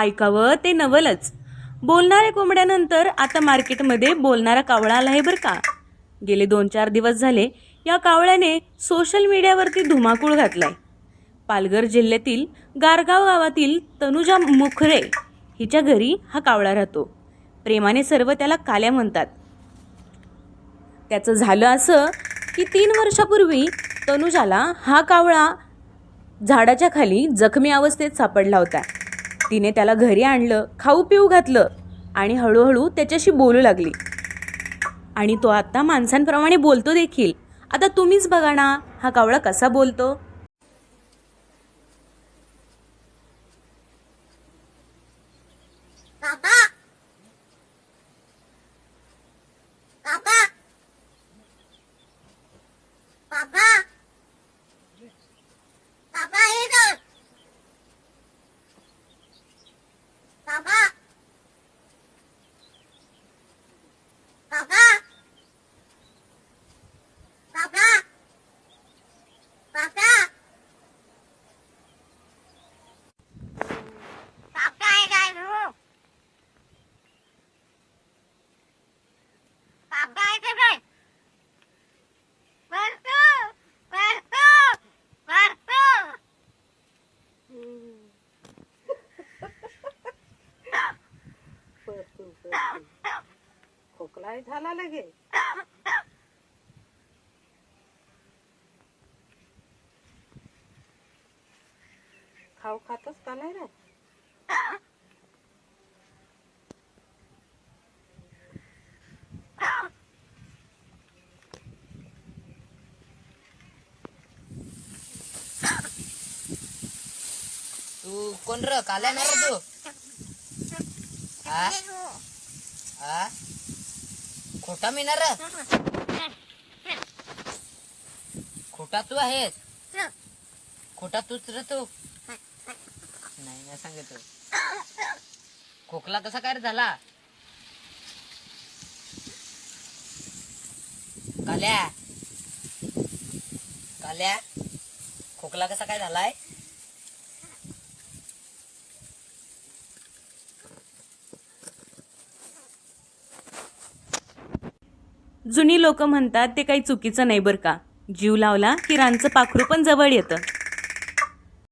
ऐकावं ते नवलच. बोलणाऱ्या कोंबड्यानंतर आता मार्केटमध्ये बोलणारा कावळा आला आहे बरं का? गेले दोन चार दिवस झाले या कावळ्याने सोशल मीडियावरती धुमाकूळ घातलाय. पालघर जिल्ह्यातील गारगाव गावातील तनुजा मुखरे हिच्या घरी हा कावळा राहतो. प्रेमाने सर्व त्याला काल्या म्हणतात. त्याचं झालं असं की तीन वर्षापूर्वी तनुजाला हा कावळा झाडाच्या खाली जखमी अवस्थेत सापडला होता. तिने त्याला घरी आणलं खाऊ पिऊ घातलं आणि हळूहळू त्याच्याशी बोलू लागली. आणि तो आता माणसांप्रमाणे बोलतो देखील. आता तुम्हीच बघा ना हा कावळा कसा बोलतो? Papa. खोकलाही झाला लगे खाऊ खातच का नाही रे? तू कोण र? काल्या नाही तू? हा? हा? खोटा मी ना र खोटा तू आहेस? खोटा तूच रे तू. नाही नाही सांगतो खोकला कसा काय झाला? काल्या? काल्या? खोकला कसा काय झालाय? जुनी लोक म्हणतात ते काही चुकीचं नाही बरं का? जीव लावला की रांचं पाखरू पण जवळ येतं.